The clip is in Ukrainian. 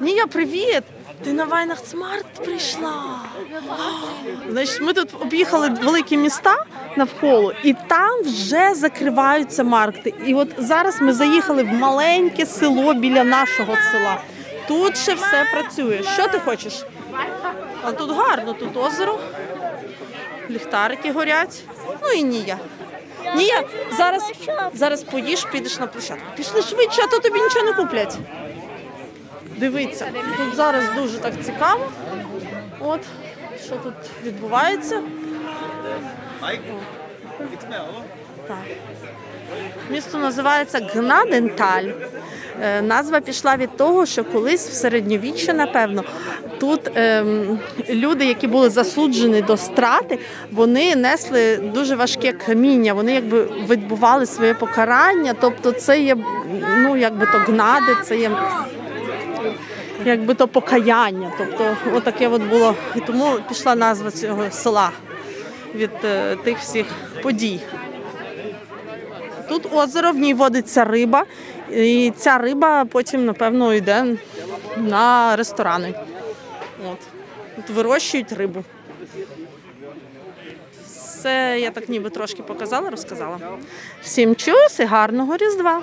Нія, привіт! Ти на Вайнахтсмарт прийшла. Значить, ми тут об'їхали великі міста навколо, і там вже закриваються маркти. І от зараз ми заїхали в маленьке село біля нашого села. Тут ще все працює. Що ти хочеш? А тут гарно, тут озеро, ліхтарики горять. Ну і Нія. Нія, зараз, зараз поїш, підеш на площадку. Пішли швидше, а то тобі нічого не куплять. Дивіться, тут зараз дуже так цікаво. От що тут відбувається. Так. Місто називається Гнаденталь. Е, Назва пішла від того, що колись в середньовіччя, напевно, тут ем, люди, які були засуджені до страти, вони несли дуже важке каміння. Вони якби відбували своє покарання. Тобто, це є ну якби то гнади, це є якби то покаяння. Тобто, отаке от було. І тому пішла назва цього села від е, тих всіх подій. Тут озеро, в ній водиться риба, і ця риба потім, напевно, йде на ресторани. От. Тут вирощують рибу. Все я так ніби трошки показала, розказала. Всім чус і гарного Різдва!